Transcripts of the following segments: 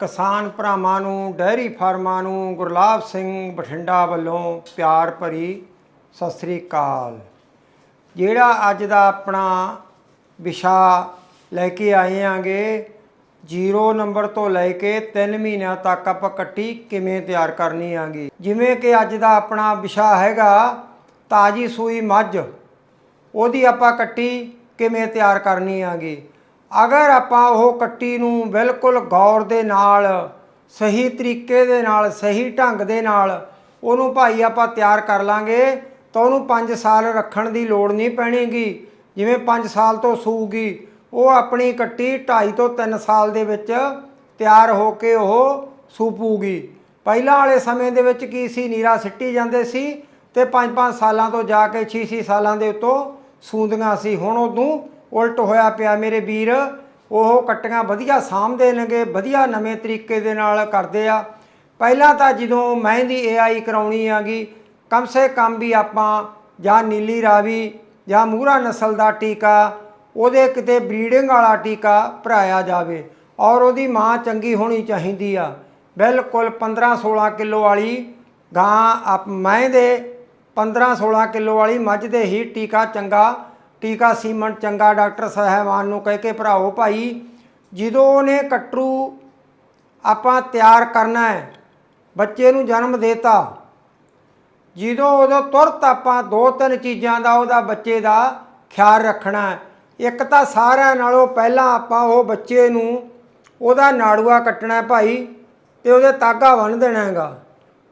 ਕਿਸਾਨ ਭਰਾਵਾਂ ਨੂੰ ਡੈਰੀ ਫਾਰਮਾਂ ਨੂੰ ਗੁਰਲਾਬ ਸਿੰਘ ਬਠਿੰਡਾ ਵੱਲੋਂ ਪਿਆਰ ਭਰੀ ਸਤਿ ਸ੍ਰੀ ਅਕਾਲ। ਜਿਹੜਾ ਅੱਜ ਦਾ ਆਪਣਾ ਵਿਸ਼ਾ ਲੈ ਕੇ ਆਏ ਆਂਗੇ 0 ਨੰਬਰ ਤੋਂ ਲੈ ਕੇ 3 ਮਹੀਨਿਆਂ ਤੱਕ ਆਪਾਂ ਕੱਟੀ ਕਿਵੇਂ ਤਿਆਰ ਕਰਨੀ ਆਂਗੀ। ਜਿਵੇਂ ਕਿ ਅੱਜ ਦਾ ਆਪਣਾ ਵਿਸ਼ਾ ਹੈਗਾ, ਤਾਜੀ ਸੂਈ ਮੱਝ, ਉਹਦੀ ਆਪਾਂ ਕੱਟੀ ਕਿਵੇਂ ਤਿਆਰ ਕਰਨੀ ਆਂਗੀ। ਅਗਰ ਆਪਾਂ ਉਹ ਕੱਟੀ ਨੂੰ ਬਿਲਕੁਲ ਗੌਰ ਦੇ ਨਾਲ, ਸਹੀ ਤਰੀਕੇ ਦੇ ਨਾਲ, ਸਹੀ ਢੰਗ ਦੇ ਨਾਲ ਉਹਨੂੰ ਭਾਈ ਆਪਾਂ ਤਿਆਰ ਕਰ ਲਾਂਗੇ, ਤਾਂ ਉਹਨੂੰ 5 ਸਾਲ ਰੱਖਣ ਦੀ ਲੋੜ ਨਹੀਂ ਪੈਣੀਗੀ। ਜਿਵੇਂ 5 ਸਾਲ ਤੋਂ ਸੂਗੀ, ਉਹ ਆਪਣੀ ਕੱਟੀ 2.5 ਤੋਂ 3 ਸਾਲ ਦੇ ਵਿੱਚ ਤਿਆਰ ਹੋ ਕੇ ਉਹ ਸੂਪੂਗੀ। ਪਹਿਲਾਂ ਵਾਲੇ ਸਮੇਂ ਦੇ ਵਿੱਚ ਕੀ ਸੀ? ਨੀਰਾ ਸਿੱਟੀ ਜਾਂਦੇ ਸੀ ਤੇ 5-5 ਸਾਲਾਂ ਤੋਂ ਜਾ ਕੇ 6-6 ਸਾਲਾਂ ਦੇ ਉੱਤੋਂ ਸੂੰਦੀਆਂ ਸੀ। ਹੁਣ ਉਦੋਂ ਉਲਟ ਹੋਇਆ ਪਿਆ ਮੇਰੇ ਵੀਰ। ਉਹ ਕੱਟੀਆਂ ਵਧੀਆ ਸਾਂਭਦੇ ਨੇਗੇ, ਵਧੀਆ ਨਵੇਂ ਤਰੀਕੇ ਦੇ ਨਾਲ ਕਰਦੇ ਆ। ਪਹਿਲਾਂ ਤਾਂ ਜਦੋਂ ਮਹਿੰਦੀ ਏਆਈ ਕਰਾਉਣੀ ਆਗੀ, ਕਮ ਸੇ ਕਮ ਵੀ ਆਪਾਂ ਜਾਂ ਨੀਲੀ ਰਾਵੀ ਜਾਂ ਮੂਰਾ ਨਸਲ ਦਾ ਟੀਕਾ, ਉਹਦੇ ਕਿਤੇ ਬਰੀਡਿੰਗ ਵਾਲਾ ਟੀਕਾ ਭਰਾਇਆ ਜਾਵੇ ਔਰ ਉਹਦੀ ਮਾਂ ਚੰਗੀ ਹੋਣੀ ਚਾਹੀਦੀ ਆ। ਬਿਲਕੁਲ 15 16 ਕਿਲੋ ਵਾਲੀ ਗਾਂ ਆਪ ਮੈਂ ਦੇ 15 16 ਕਿਲੋ ਵਾਲੀ ਮੱਝ ਦੇ ਹੀ ਟੀਕਾ ਚੰਗਾ ਟੀਕਾ ਸੀਮਨ ਚੰਗਾ ਡਾਕਟਰ ਸਾਹਿਬਾਨ ਨੂੰ ਕਹਿ ਕੇ ਭਰਾਓ ਭਾਈ, ਜਦੋਂ ਉਹਨੇ ਕਟਰੂ ਆਪਾਂ ਤਿਆਰ ਕਰਨਾ ਹੈ, ਬੱਚੇ ਨੂੰ ਜਨਮ ਦੇਤਾ, ਜਦੋਂ ਉਦੋਂ ਤੁਰਤ ਆਪਾਂ ਦੋ ਤਿੰਨ ਚੀਜ਼ਾਂ ਦਾ ਉਹਦਾ ਬੱਚੇ ਦਾ ਖਿਆਲ ਰੱਖਣਾ ਇੱਕ ਤਾਂ ਸਾਰਿਆਂ ਨਾਲੋਂ ਪਹਿਲਾਂ ਆਪਾਂ ਉਹ ਬੱਚੇ ਨੂੰ ਉਹਦਾ ਨਾੜੂਆ ਕੱਟਣਾ ਭਾਈ ਤੇ ਉਹਦੇ ਤਾਗਾ ਬੰਨ ਦੇਣਾ ਹੈਗਾ,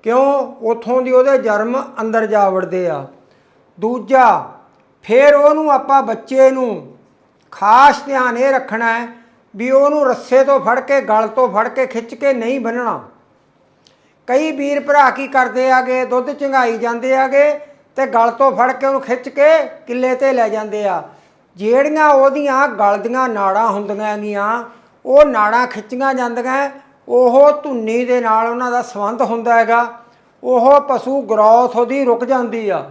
ਕਿਉਂ? ਉਥੋਂ ਦੀ ਉਹਦੇ ਜਰਮ ਅੰਦਰ ਜਾ ਵੜਦੇ ਆ। ਦੂਜਾ ਫਿਰ ਉਹਨੂੰ ਆਪਾਂ ਬੱਚੇ ਨੂੰ ਖਾਸ ਧਿਆਨ ਇਹ ਰੱਖਣਾ ਹੈ ਵੀ ਉਹਨੂੰ ਰੱਸੇ ਤੋਂ ਫੜ ਕੇ, ਗਲ ਤੋਂ ਫੜ ਕੇ ਖਿੱਚ ਕੇ ਨਹੀਂ ਬੰਨਣਾ। ਕਈ ਵੀਰ ਭਰਾ ਕੀ ਕਰਦੇ ਆਗੇ? ਦੁੱਧ ਚੰਗਾਈ ਜਾਂਦੇ ਆਗੇ ਤੇ ਗਲ ਤੋਂ ਫੜ ਕੇ ਉਹਨੂੰ ਖਿੱਚ ਕੇ ਕਿੱਲੇ ਤੇ ਲੈ ਜਾਂਦੇ ਆ। ਜਿਹੜੀਆਂ ਉਹਦੀਆਂ ਗਲ ਦੀਆਂ ਨਾੜਾਂ ਹੁੰਦੀਆਂ ਗੀਆਂ, ਉਹ ਨਾੜਾਂ ਖਿੱਚੀਆਂ ਜਾਂਦੀਆਂ, ਉਹ ਧੁੰਨੀ ਦੇ ਨਾਲ ਉਹਨਾਂ ਦਾ ਸੰਬੰਧ ਹੁੰਦਾ ਹੈਗਾ। ਉਹ ਪਸ਼ੂ ਗਰੋਥ ਉਹਦੀ ਰੁਕ ਜਾਂਦੀ ਆ।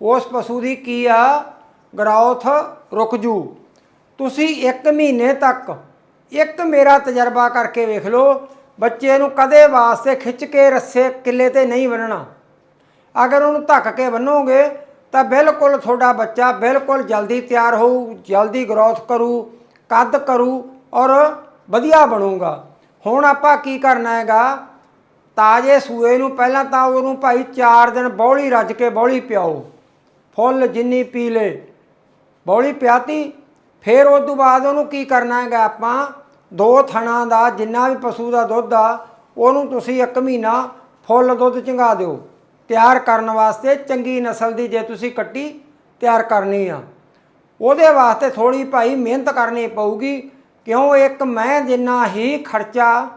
ਉਸ ਪਸ਼ੂ ਦੀ ਕੀ ਆ? ਗਰੋਥ ਰੁਕ ਜੂ। ਤੁਸੀਂ 1 ਮਹੀਨੇ ਤੱਕ ਇੱਕ ਮੇਰਾ ਤਜਰਬਾ ਕਰਕੇ ਵੇਖ ਲਓ, ਬੱਚੇ ਨੂੰ ਕਦੇ ਵਾਸਤੇ ਖਿੱਚ ਕੇ ਰੱਸੇ ਕਿੱਲੇ ਤੇ ਨਹੀਂ ਬੰਨਣਾ। ਅਗਰ ਉਹਨੂੰ ਧੱਕ ਕੇ ਬੰਨੋਗੇ, ਤਾਂ ਬਿਲਕੁਲ ਤੁਹਾਡਾ ਬੱਚਾ ਬਿਲਕੁਲ ਜਲਦੀ ਤਿਆਰ ਹੋਊ, ਜਲਦੀ ਗਰੋਥ ਕਰੂ, ਕੱਦ ਕਰੂ ਔਰ ਵਧੀਆ ਬਣੂਗਾ। ਹੁਣ ਆਪਾਂ ਕੀ ਕਰਨਾ ਹੈਗਾ? ਤਾਜੇ ਸੂਏ ਨੂੰ ਪਹਿਲਾਂ ਤਾਂ ਉਹਨੂੰ ਭਾਈ 4 ਦਿਨ ਬੌਲੀ ਰੱਜ ਕੇ ਬੌਲੀ ਪਿਆਓ। ਫੁੱਲ ਜਿੰਨੀ ਪੀ ਲੇ, ਬੌਲੀ ਪਿਆਤੀ, ਫਿਰ ਉਸ ਤੋਂ ਬਾਅਦ ਉਹਨੂੰ ਕੀ ਕਰਨਾ ਹੈਗਾ ਆਪਾਂ? ਦੋ ਥਣਾ ਦਾ, ਜਿੰਨਾ ਵੀ ਪਸ਼ੂ ਦਾ ਦੁੱਧ ਆ, ਉਹਨੂੰ ਤੁਸੀਂ ਇੱਕ ਮਹੀਨਾ ਫੁੱਲ ਦੁੱਧ ਚੰਗਾ ਦਿਓ। ਤਿਆਰ ਕਰਨ ਵਾਸਤੇ ਚੰਗੀ ਨਸਲ ਦੀ ਜੇ ਤੁਸੀਂ ਕੱਟੀ, ਤਿਆਰ ਕਰਨੀ ਆ। ਉਹਦੇ ਵਾਸਤੇ ਥੋੜੀ ਭਾਈ ਮਿਹਨਤ ਕਰਨੀ ਪਊਗੀ, ਕਿਉਂ ਇੱਕ ਮੈਂ ਜਿੰਨਾ ਹੀ ਖਰਚਾ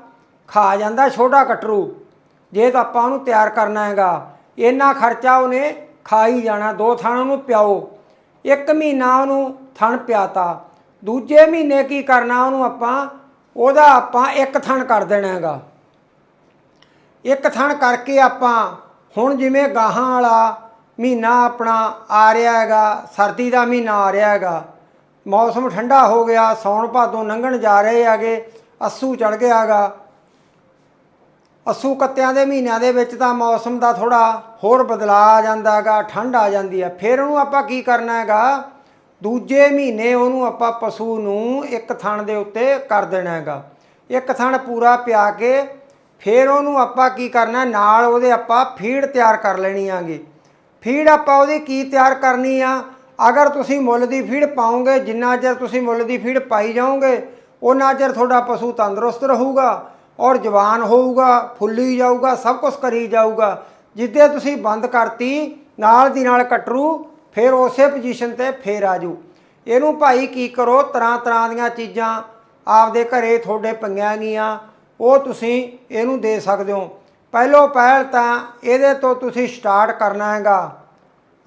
ਖਾ ਜਾਂਦਾ ਛੋਟਾ ਕਟਰੂ, ਜੇ ਤਾਂ ਆਪਾਂ ਉਹਨੂੰ ਤਿਆਰ ਕਰਨਾ ਹੈਗਾ। ਇੰਨਾ ਖਰਚਾ ਉਹਨੇ ਖਾ ਹੀ ਜਾਣਾ, ਦੋ ਥਣ ਉਹਨੂੰ ਪਿਆਓ। ਇੱਕ ਮਹੀਨਾ ਉਹਨੂੰ ਥਣ ਪਿਆਤਾ। ਦੂਜੇ ਮਹੀਨੇ ਕੀ ਕਰਨਾ ਉਹਨੂੰ ਆਪਾਂ? ਉਹਦਾ ਆਪਾਂ ਇੱਕ ਥਣ ਕਰ ਦੇਣਾ ਹੈਗਾ। ਇੱਕ ਥਣ ਕਰਕੇ ਆਪਾਂ ਹੁਣ ਜਿਵੇਂ ਗਾਹਾਂ ਵਾਲਾ ਮਹੀਨਾ ਆਪਣਾ ਆ ਰਿਹਾ ਹੈਗਾ, ਸਰਦੀ ਦਾ ਮਹੀਨਾ ਆ ਰਿਹਾ ਹੈਗਾ। ਮੌਸਮ ਠੰਡਾ ਹੋ ਗਿਆ, ਸੌਣ ਭਾਦੋਂ ਲੰਘਣ ਜਾ ਰਹੇ ਹੈਗੇ, ਅੱਸੂ ਚੜ ਗਿਆ ਹੈਗਾ। ਅੱਸੂ ਕੱਤਿਆਂ ਦੇ ਮਹੀਨਿਆਂ ਦੇ ਵਿੱਚ ਤਾਂ ਮੌਸਮ ਦਾ ਥੋੜਾ ਹੋਰ ਬਦਲਾਅ ਆ ਜਾਂਦਾ ਹੈਗਾ, ਠੰਡ ਆ ਜਾਂਦੀ ਹੈ। ਫਿਰ ਉਹਨੂੰ ਆਪਾਂ ਕੀ ਕਰਨਾ ਹੈਗਾ? ਦੂਜੇ ਮਹੀਨੇ ਉਹਨੂੰ ਆਪਾਂ ਪਸ਼ੂ ਨੂੰ ਇੱਕ ਥਣ ਦੇ ਉੱਤੇ ਕਰ ਦੇਣਾ ਹੈਗਾ। ਇੱਕ ਥਣ ਪੂਰਾ ਪਿਆ ਕੇ ਫਿਰ ਉਹਨੂੰ ਆਪਾਂ ਕੀ ਕਰਨਾ, ਨਾਲ ਉਹਦੇ ਆਪਾਂ ਫੀਡ ਤਿਆਰ ਕਰ ਲੈਣੀ ਆਗੀ। ਫੀਡ ਆਪਾਂ ਉਹਦੀ ਕੀ ਤਿਆਰ ਕਰਨੀ ਆ? ਅਗਰ ਤੁਸੀਂ ਮੁੱਲ ਦੀ ਫੀਡ ਪਾਓਗੇ, ਜਿੰਨਾ ਚਿਰ ਤੁਸੀਂ ਮੁੱਲ ਦੀ ਫੀਡ ਪਾਈ ਜਾਓਗੇ ਉਹਨਾਂ ਚਿਰ ਤੁਹਾਡਾ ਪਸ਼ੂ ਤੰਦਰੁਸਤ ਰਹੂਗਾ। ਔਰ ਜਵਾਨ ਹੋਊਗਾ, ਫੁੱਲੀ ਜਾਊਗਾ, ਸਭ ਕੁਝ ਕਰੀ ਜਾਊਗਾ। ਜਿੱਦੇ ਤੁਸੀਂ ਬੰਦ ਕਰਤੀ, ਨਾਲ ਦੀ ਨਾਲ ਕਟਰੂ, ਫਿਰ ਉਸੇ ਪੋਜੀਸ਼ਨ ਤੇ ਫੇਰ ਆਜੂ। ਇਹਨੂੰ ਭਾਈ ਕੀ ਕਰੋ, ਤਰ੍ਹਾਂ ਤਰ੍ਹਾਂ ਦੀਆਂ ਚੀਜ਼ਾਂ ਆਪਦੇ ਘਰੇ ਤੁਹਾਡੇ ਪਈਆਂ ਗੀਆਂ, ਉਹ ਤੁਸੀਂ ਇਹਨੂੰ ਦੇ ਸਕਦੇ ਹੋ। ਪਹਿਲੋ ਪਹਿਲ ਤਾਂ ਇਹਦੇ ਤੋਂ ਤੁਸੀਂ ਸਟਾਰਟ ਕਰਨਾ ਹੈਗਾ।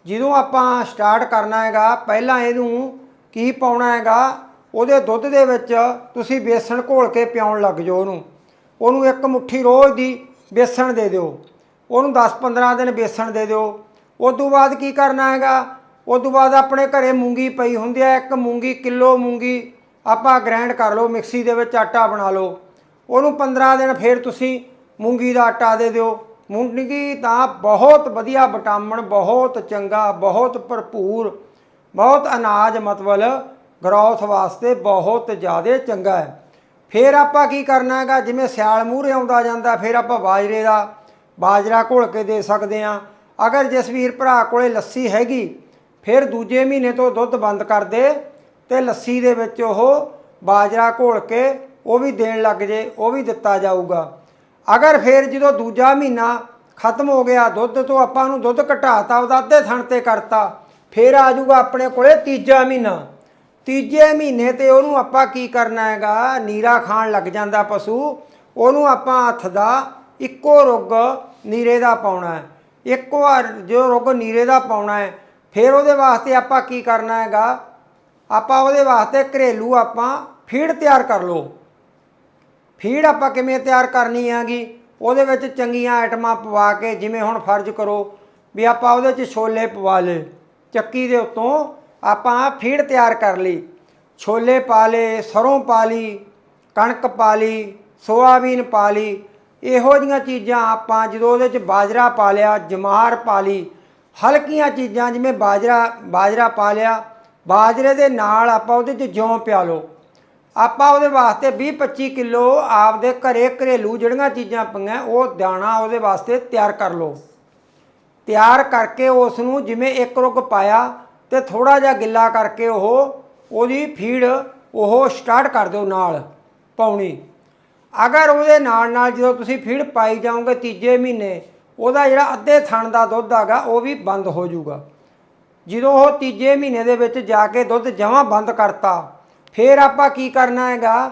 ਜਦੋਂ ਆਪਾਂ ਸਟਾਰਟ ਕਰਨਾ ਹੈਗਾ, ਪਹਿਲਾਂ ਇਹਨੂੰ ਕੀ ਪਾਉਣਾ ਹੈਗਾ, ਉਹਦੇ ਦੁੱਧ ਦੇ ਵਿੱਚ ਤੁਸੀਂ ਬੇਸਣ ਘੋਲ ਕੇ ਪਿਆਉਣ ਲੱਗ ਜਾਓ ਉਹਨੂੰ। ਉਹਨੂੰ ਇੱਕ ਮੁੱਠੀ ਰੋਜ਼ ਦੀ ਬੇਸਣ ਦੇ ਦਿਓ। ਉਹਨੂੰ 10-15 ਦਿਨ ਬੇਸਣ ਦੇ ਦਿਓ। ਉਸ ਤੋਂ ਬਾਅਦ ਕੀ ਕਰਨਾ ਹੈਗਾ? ਉਸ ਤੋਂ ਬਾਅਦ ਆਪਣੇ ਘਰੇ ਮੂੰਗੀ ਪਈ ਹੁੰਦੀ ਹੈ, ਇੱਕ ਮੂੰਗੀ, ਕਿਲੋ ਮੂੰਗੀ ਆਪਾਂ ਗ੍ਰਾਈਂਡ ਕਰ ਲਓ, ਮਿਕਸੀ ਦੇ ਵਿੱਚ ਆਟਾ ਬਣਾ ਲਓ। ਉਹਨੂੰ 15 ਦਿਨ ਫਿਰ ਤੁਸੀਂ ਮੂੰਗੀ ਦਾ ਆਟਾ ਦੇ ਦਿਓ। ਮੂੰਗੀ ਤਾਂ ਬਹੁਤ ਵਧੀਆ ਵਿਟਾਮਿਨ, ਬਹੁਤ ਚੰਗਾ, ਬਹੁਤ ਭਰਪੂਰ, ਬਹੁਤ ਅਨਾਜ ਮਤਲਬ ਗਰੋਥ ਵਾਸਤੇ ਬਹੁਤ ਜ਼ਿਆਦਾ ਚੰਗਾ ਹੈ। ਫਿਰ ਆਪਾਂ ਕੀ ਕਰਨਾ ਹੈਗਾ? ਜਿਵੇਂ ਸਿਆਲ ਮੂਹਰੇ ਆਉਂਦਾ ਜਾਂਦਾ, ਫਿਰ ਆਪਾਂ ਬਾਜਰੇ ਦਾ ਬਾਜਰਾ ਘੋਲ ਕੇ ਦੇ ਸਕਦੇ ਆ ਅਗਰ ਜਸਵੀਰ ਭਰਾ ਕੋਲੇ ਲੱਸੀ ਹੈਗੀ, ਫਿਰ ਦੂਜੇ ਮਹੀਨੇ ਤੋਂ ਦੁੱਧ ਬੰਦ ਕਰ ਦੇ ਤੇ ਲੱਸੀ ਦੇ ਵਿੱਚ ਉਹ ਬਾਜਰਾ ਘੋਲ ਕੇ ਉਹ ਵੀ ਦੇਣ ਲੱਗ ਜੇ, ਉਹ ਵੀ ਦਿੱਤਾ ਜਾਊਗਾ। ਅਗਰ ਫਿਰ ਜਦੋਂ ਦੂਜਾ ਮਹੀਨਾ ਖਤਮ ਹੋ ਗਿਆ, ਦੁੱਧ ਤੋਂ ਆਪਾਂ ਨੂੰ ਦੁੱਧ ਘਟਾਤਾ, ਉਹਦਾ ਅੱਧੇ ਥਣ ਤੇ ਕਰਤਾ, ਫਿਰ ਆ ਜਾਊਗਾ ਆਪਣੇ ਕੋਲੇ ਤੀਜਾ ਮਹੀਨਾ। ਤੀਜੇ ਮਹੀਨੇ ਤੇ ਉਹਨੂੰ ਆਪਾਂ ਕੀ ਕਰਨਾ ਹੈਗਾ? ਨੀਰਾ ਖਾਣ ਲੱਗ ਜਾਂਦਾ ਪਸ਼ੂ। ਉਹਨੂੰ ਆਪਾਂ ਹੱਥ ਦਾ ਇੱਕੋ ਰੁੱਗ ਨੀਰੇ ਦਾ ਪਾਉਣਾ ਹੈ। ਇੱਕ ਵਾਰ ਜੋ ਰੁੱਗ ਨੀਰੇ ਦਾ ਪਾਉਣਾ ਹੈ, ਫਿਰ ਉਹਦੇ ਵਾਸਤੇ ਆਪਾਂ ਕੀ ਕਰਨਾ ਹੈਗਾ? ਆਪਾਂ ਉਹਦੇ ਵਾਸਤੇ ਘਰੇਲੂ ਆਪਾਂ ਫੀਡ ਤਿਆਰ ਕਰ ਲਓ। ਫੀਡ ਆਪਾਂ ਕਿਵੇਂ ਤਿਆਰ ਕਰਨੀ ਹੈਗੀ? ਉਹਦੇ ਵਿੱਚ ਚੰਗੀਆਂ ਆਈਟਮਾਂ ਪਵਾ ਕੇ ਜਿਵੇਂ ਹੁਣ ਫਰਜ਼ ਕਰੋ ਵੀ ਆਪਾਂ ਉਹਦੇ 'ਚ ਛੋਲੇ ਪਵਾ ਲਏ, ਚੱਕੀ ਦੇ ਉੱਤੋਂ ਆਪਾਂ ਫੀਡ ਤਿਆਰ ਕਰ ਲਈ। ਛੋਲੇ ਪਾ ਲਏ, ਸਰੋਂ ਪਾ ਲਈ, ਕਣਕ ਪਾ ਲਈ, ਸੋਆਬੀਨ ਪਾ ਲਈ। ਇਹੋ ਜੀਆਂ ਚੀਜ਼ਾਂ ਆਪਾਂ ਜਦੋਂ ਉਹਦੇ 'ਚ ਬਾਜਰਾ ਪਾ ਲਿਆ, ਜਮਾਰ ਪਾ ਲਈ, ਹਲਕੀਆਂ ਚੀਜ਼ਾਂ ਜਿਵੇਂ ਬਾਜਰਾ ਬਾਜਰਾ ਪਾ ਲਿਆ, ਬਾਜਰੇ ਦੇ ਨਾਲ ਆਪਾਂ ਉਹਦੇ 'ਚ ਜੌਂ ਪਿਆ ਲਓ। ਆਪਾਂ ਉਹਦੇ ਵਾਸਤੇ 20 25 ਕਿਲੋ ਆਪਦੇ ਘਰੇ ਘਰੇਲੂ ਜਿਹੜੀਆਂ ਚੀਜ਼ਾਂ ਪਈਆਂ, ਉਹ ਦਾਣਾ ਉਹਦੇ ਵਾਸਤੇ ਤਿਆਰ ਕਰ ਲਓ। ਤਿਆਰ ਕਰਕੇ ਉਸ ਨੂੰ ਜਿਵੇਂ ਇੱਕ ਰੁੱਗ ਪਾਇਆ ਤੇ ਥੋੜਾ ਜਿਹਾ ਗਿੱਲਾ ਕਰਕੇ ਉਹ ਉਹਦੀ ਫੀਡ ਉਹ ਸਟਾਰਟ ਕਰ ਦਿਓ ਨਾਲ ਪਾਉਣੀ ਅਗਰ ਉਹਦੇ ਨਾਲ ਨਾਲ ਜਦੋਂ ਤੁਸੀਂ ਫੀਡ ਪਾਈ ਜਾਓਗੇ ਤੀਜੇ ਮਹੀਨੇ, ਉਹਦਾ ਜਿਹੜਾ ਅੱਧੇ ਥਣ ਦਾ ਦੁੱਧ ਹੈਗਾ, ਉਹ ਵੀ ਬੰਦ ਹੋ ਜਾਊਗਾ। ਜਦੋਂ ਉਹ ਤੀਜੇ ਮਹੀਨੇ ਦੇ ਵਿੱਚ ਜਾ ਕੇ ਦੁੱਧ ਜਮਾਂ ਬੰਦ ਕਰਤਾ, ਫਿਰ ਆਪਾਂ ਕੀ ਕਰਨਾ ਹੈਗਾ?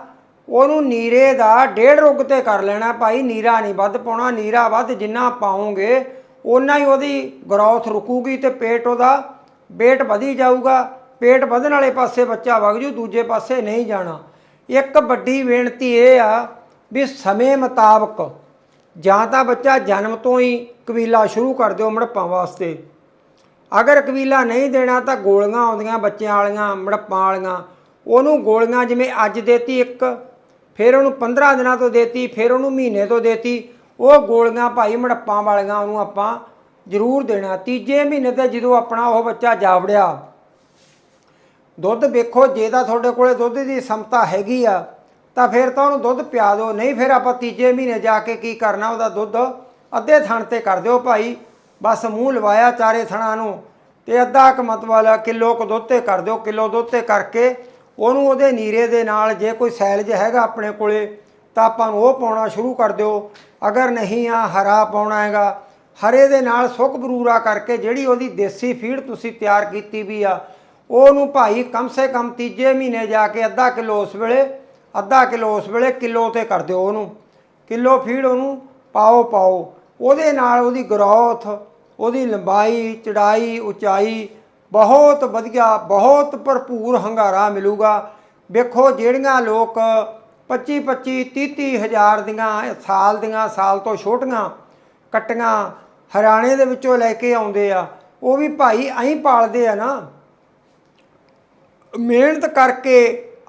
ਉਹਨੂੰ ਨੀਰੇ ਦਾ ਡੇਢ ਰੁੱਗ ਤੇ ਕਰ ਲੈਣਾ ਭਾਈ, ਨੀਰਾ ਨਹੀਂ ਵੱਧ ਪਾਉਣਾ, ਨੀਰਾ ਵੱਧ ਜਿੰਨਾ ਪਾਉਂਗੇ ਓਨਾ ਹੀ ਉਹਦੀ ਗਰੋਥ ਰੁਕੂਗੀ ਤੇ ਪੇਟ ਉਹਦਾ weight ਵਧੀ ਜਾਊਗਾ, ਪੇਟ ਵਧਣ ਵਾਲੇ ਪਾਸੇ ਬੱਚਾ ਵਗ ਜੂ, ਦੂਜੇ ਪਾਸੇ ਨਹੀਂ ਜਾਣਾ। ਇੱਕ ਵੱਡੀ ਬੇਨਤੀ ਇਹ ਆ ਵੀ ਸਮੇਂ ਮੁਤਾਬਕ ਜਾਂ ਤਾਂ ਬੱਚਾ ਜਨਮ ਤੋਂ ਹੀ ਕਬੀਲਾ ਸ਼ੁਰੂ ਕਰ ਦਿਓ ਮੜਪਾਂ ਵਾਸਤੇ। ਅਗਰ ਕਬੀਲਾ ਨਹੀਂ ਦੇਣਾ ਤਾਂ ਗੋਲੀਆਂ ਆਉਂਦੀਆਂ ਬੱਚਿਆਂ ਵਾਲੀਆਂ, ਮੜਪਾਂ ਵਾਲੀਆਂ। ਉਹਨੂੰ ਗੋਲੀਆਂ ਜਿਵੇਂ ਅੱਜ ਦੇਤੀ ਇੱਕ, ਫਿਰ ਉਹਨੂੰ 15 ਦਿਨਾਂ ਤੋਂ ਦੇਤੀ, ਫਿਰ ਉਹਨੂੰ ਮਹੀਨੇ ਤੋਂ ਦੇਤੀ, ਉਹ ਗੋਲੀਆਂ ਭਾਈ ਮੜਪਾਂ ਵਾਲੀਆਂ ਉਹਨੂੰ ਆਪਾਂ ਜ਼ਰੂਰ ਦੇਣਾ। ਤੀਜੇ ਮਹੀਨੇ ਤੇ ਜਦੋਂ ਆਪਣਾ ਉਹ ਬੱਚਾ ਜਾਵੜਿਆ, ਦੁੱਧ ਵੇਖੋ, ਜੇ ਤਾਂ ਤੁਹਾਡੇ ਕੋਲੇ ਦੁੱਧ ਦੀ ਸਮਤਾ ਹੈਗੀ ਆ, ਤਾਂ ਫਿਰ ਤਾਂ ਉਹਨੂੰ ਦੁੱਧ ਪਿਆ ਦਿਓ। ਨਹੀਂ ਫਿਰ ਆਪਾਂ ਤੀਜੇ ਮਹੀਨੇ ਜਾ ਕੇ ਕੀ ਕਰਨਾ ਉਹਦਾ ਦੁੱਧ? ਅੱਧੇ ਥਣ ਤੇ ਕਰ ਦਿਓ ਭਾਈ। ਬਸ ਮੂੰਹ ਲਵਾਇਆ ਚਾਰੇ ਥਣਾਂ ਨੂੰ ਤੇ ਅੱਧਾ ਕ ਮਤਲਬ ਕਿਲੋ ਕੁ ਦੁੱਧ ਤੇ ਕਰ ਦਿਓ। ਕਿਲੋ ਦੁੱਧ ਤੇ ਕਰਕੇ ਉਹਨੂੰ ਉਹਦੇ ਨੀਰੇ ਦੇ ਨਾਲ ਜੇ ਕੋਈ ਸੈਲਜ ਹੈਗਾ ਆਪਣੇ ਕੋਲੇ, ਤਾਂ ਆਪਾਂ ਨੂੰ ਉਹ ਪਾਉਣਾ ਸ਼ੁਰੂ ਕਰ ਦਿਓ। ਅਗਰ ਨਹੀਂ ਆ, ਹਰਾ ਪਾਉਣਾ ਹੈਗਾ ਹਰੇ ਦੇ ਨਾਲ ਸੁੱਕ ਬਰੂਰਾ ਕਰਕੇ ਜਿਹੜੀ ਉਹਦੀ ਦੇਸੀ ਫੀਡ ਤੁਸੀਂ ਤਿਆਰ ਕੀਤੀ ਵੀ ਆ, ਉਹਨੂੰ ਭਾਈ ਕਮ ਸੇ ਕਮ ਤੀਜੇ ਮਹੀਨੇ ਜਾ ਕੇ ਅੱਧਾ ਕਿਲੋ ਉਸ ਵੇਲੇ, ਅੱਧਾ ਕਿਲੋ ਉਸ ਵੇਲੇ ਕਿਲੋ ਤੇ ਕਰ ਦਿਓ ਉਹਨੂੰ। ਕਿਲੋ ਫੀਡ ਉਹਨੂੰ ਪਾਓ ਪਾਓ। ਉਹਦੇ ਨਾਲ ਉਹਦੀ ਗਰੋਥ ਉਹਦੀ ਲੰਬਾਈ, ਚੜਾਈ, ਉਚਾਈ ਬਹੁਤ ਵਧੀਆ, ਬਹੁਤ ਭਰਪੂਰ ਹੰਗਾਰਾ ਮਿਲੂਗਾ। ਵੇਖੋ ਜਿਹੜੀਆਂ ਲੋਕ 25 25 30 30 ਹਜ਼ਾਰ ਦੀਆਂ ਸਾਲ ਦੀਆਂ, ਸਾਲ ਤੋਂ ਛੋਟੀਆਂ ਕੱਟੀਆਂ ਹਰਿਆਣੇ ਦੇ ਵਿੱਚੋਂ ਲੈ ਕੇ ਆਉਂਦੇ ਆ, ਉਹ ਵੀ ਭਾਈ ਐਂ ਪਾਲਦੇ ਆ ਨਾ। ਮਿਹਨਤ ਕਰਕੇ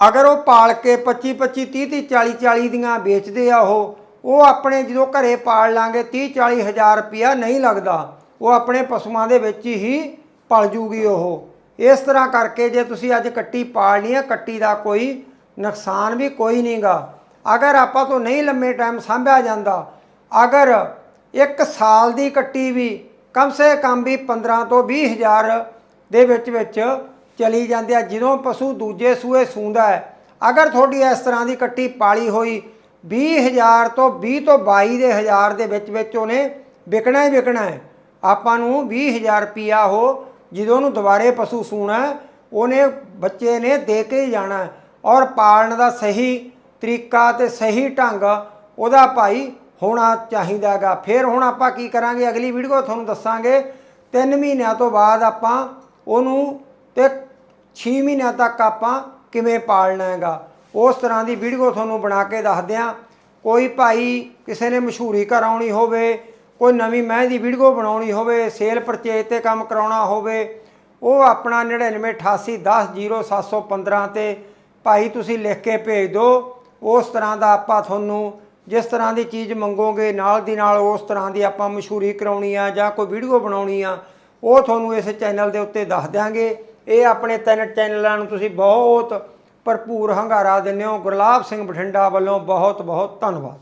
ਅਗਰ ਉਹ ਪਾਲ ਕੇ 25 25 30 30 40 40 ਦੀਆਂ ਵੇਚਦੇ ਆ ਉਹ ਉਹ ਆਪਣੇ ਜਦੋਂ ਘਰੇ ਪਾਲ ਲਾਂਗੇ 30 40 ਹਜ਼ਾਰ ਰੁਪਿਆ ਨਹੀਂ ਲੱਗਦਾ, ਉਹ ਆਪਣੇ ਪਸ਼ੂਆਂ ਦੇ ਵਿੱਚ ਹੀ ਪਲ ਜੂਗੀ ਉਹ। ਇਸ ਤਰ੍ਹਾਂ ਕਰਕੇ ਜੇ ਤੁਸੀਂ ਅੱਜ ਕੱਟੀ ਪਾਲਣੀ ਹੈ ਕੱਟੀ ਦਾ ਕੋਈ ਨੁਕਸਾਨ ਵੀ ਕੋਈ ਨਹੀਂਗਾ ਅਗਰ ਆਪਾਂ ਤੋਂ ਨਹੀਂ ਲੰਮੇ ਟਾਈਮ ਸਾਂਭਿਆ ਜਾਂਦਾ, ਅਗਰ ਇੱਕ ਸਾਲ ਦੀ ਕੱਟੀ ਵੀ ਕਮ ਸੇ ਕਮ ਵੀ 15 ਤੋਂ 20 ਹਜ਼ਾਰ ਦੇ ਵਿੱਚ ਵਿੱਚ ਚਲੀ ਜਾਂਦੀ ਆ। ਜਦੋਂ ਪਸ਼ੂ ਦੂਜੇ ਸੂਏ ਸੂੰਦਾ ਹੈ, ਅਗਰ ਤੁਹਾਡੀ ਇਸ ਤਰ੍ਹਾਂ ਦੀ ਕੱਟੀ ਪਾਲੀ ਹੋਈ 20000 ਤੋਂ 20 ਤੋਂ 22 ਦੇ ਹਜ਼ਾਰ ਦੇ ਵਿੱਚ ਵਿੱਚ ਉਹਨੇ ਵਿਕਣਾ ਹੀ ਵਿਕਣਾ ਹੈ। ਆਪਾਂ ਨੂੰ 20000 ਰੁਪਿਆ ਉਹ ਜਦੋਂ ਉਹਨੂੰ ਦੁਬਾਰੇ ਪਸ਼ੂ ਸੂਣਾ ਉਹਨੇ ਬੱਚੇ ਨੇ ਦੇ ਕੇ ਹੀ ਜਾਣਾ ਔਰ ਪਾਲਣ ਦਾ ਸਹੀ ਤਰੀਕਾ ਤੇ ਸਹੀ ਢੰਗ ਉਹਦਾ ਭਾਈ ਹੋਣਾ ਚਾਹੀਦਾਗਾ। ਫਿਰ ਹੁਣ ਆਪਾਂ ਕੀ ਕਰਾਂਗੇ? ਅਗਲੀ ਵੀਡੀਓ ਤੁਹਾਨੂੰ ਦੱਸਾਂਗੇ। 3 ਮਹੀਨਿਆਂ ਤੋਂ ਬਾਅਦ ਆਪਾਂ ਉਹਨੂੰ ਤੇ 6 ਮਹੀਨਿਆਂ ਤੱਕ ਆਪਾਂ ਕਿਵੇਂ ਪਾਲਣਾ ਹੈਗਾ। ਉਸ ਤਰ੍ਹਾਂ ਦੀ ਵੀਡੀਓ ਤੁਹਾਨੂੰ ਬਣਾ ਕੇ ਦੱਸਦੇ ਹਾਂ ਕੋਈ ਭਾਈ ਕਿਸੇ ਨੇ ਮਸ਼ਹੂਰੀ ਕਰਾਉਣੀ ਹੋਵੇ, ਕੋਈ ਨਵੀਂ ਮੈਂ ਦੀ ਵੀਡੀਓ ਬਣਾਉਣੀ ਹੋਵੇ ਸੇਲ ਪਰਚੇਜ ਤੇ ਕੰਮ ਕਰਾਉਣਾ ਹੋਵੇ, ਉਹ ਆਪਣਾ 9988100715 ਤੇ ਭਾਈ ਤੁਸੀਂ ਲਿਖ ਕੇ ਭੇਜ ਦਿਓ। ਉਸ ਤਰ੍ਹਾਂ ਦਾ ਆਪਾਂ ਤੁਹਾਨੂੰ ਜਿਸ ਤਰ੍ਹਾਂ ਦੀ ਚੀਜ਼ ਮੰਗੋਗੇ, ਨਾਲ ਦੀ ਨਾਲ ਉਸ ਤਰ੍ਹਾਂ ਦੀ ਆਪਾਂ ਮਸ਼ਹੂਰੀ ਕਰਾਉਣੀ ਆ ਜਾਂ ਕੋਈ ਵੀਡੀਓ ਬਣਾਉਣੀ ਆ, ਉਹ ਤੁਹਾਨੂੰ ਇਸ ਚੈਨਲ ਦੇ ਉੱਤੇ ਦੱਸ ਦਿਆਂਗੇ। ਇਹ ਆਪਣੇ ਤਿੰਨ ਚੈਨਲਾਂ ਨੂੰ ਤੁਸੀਂ ਬਹੁਤ ਭਰਪੂਰ ਹੰਗਾਰਾ ਦਿੰਦੇ ਹੋ। ਗੁਰਲਾਬ ਸਿੰਘ ਬਠਿੰਡਾ ਵੱਲੋਂ ਬਹੁਤ ਬਹੁਤ ਧੰਨਵਾਦ।